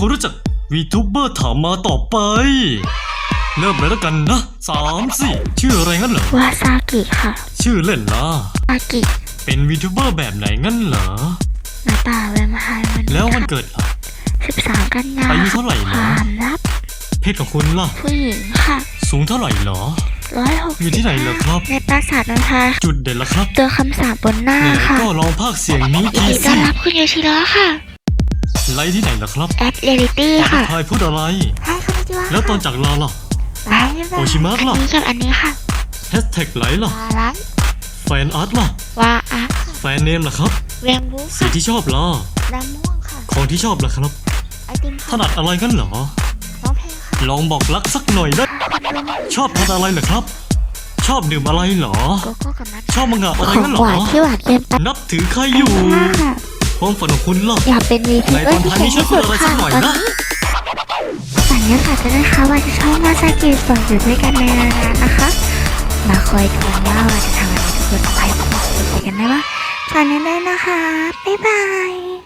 คนรู้จักวีทูเบอร์ถามมาต่อไป เริ่มเลยแล้วกันนะสามสี่ชื่ออะไรงั้นเหรอ วาซากิค่ะชื่อเล่นล่ะวากิเป็นวีทูเบอร์แบบไหนงั้นเหรอ หน้าตาแวมไพร์วันแล้วนี้วันค่ะเกิดล่ะ13กันยาอายุเท่าไหร่นะ ความลับเพศของคุณล่ะ ผู้หญิงค่ะสูงเท่าไหร่เหรอ160อยู่ที่ไหนเหรอครับ ในปราสาทนันทาจุดเด่นล่ะครับตัวคำสาปบนหน้าไหนค่ะๆก็ลองภาคเสียงนี้ยินทีดีต้สิอนรับคุณโยชิโร่ค่ะ ไลฟ์ที่ไหนล่ะครับแอดเรลิตี้ตอนค่ะทายพูดอะไร ให้คุณจิวะแล้วตอนจากลาล่ะ ไลฟ์โอชิมะอันล่ะนี้กับอันนี้ค่ะแฮชแท็กไลฟ์ล่ะ วาไลฟ์แฟนอาร์ตล่ะ วาอาร์แฟนเนมล่ะครับเวงบูสีค่ะที่ชอบล่ะดำม่วงค่ะ ของที่ชอบล่ะครับ ไอติมถนัดอะไรกันเหรอน้องเพลงค่ะลองบอกรักสักหน่อยนะคุณลุงชอบทานอะไรเหรอครับ ชอบดื่มอะไรเหรอ โกโก้กับนัทชอบมังงะอะไรของกันเหรหอวานที่หวานเกินไปนับถือใครอยู่ มากค่ะ ความฝันของคุณล่ะอยากเป็นวีทีเออร์ที่เก่งช่วยที่สุดค่ะตอนนี้ฝันยังค่ะจะได้ค่ะว่าจะชอบมาซากิฝากอยู่ด้วยกันในนานๆนะคะ มาคอยดูว่าว่าจะทำอะไรทุกคนไปบอกกันได้ว่าฝันนี้ได้นะคะ บ๊ายบาย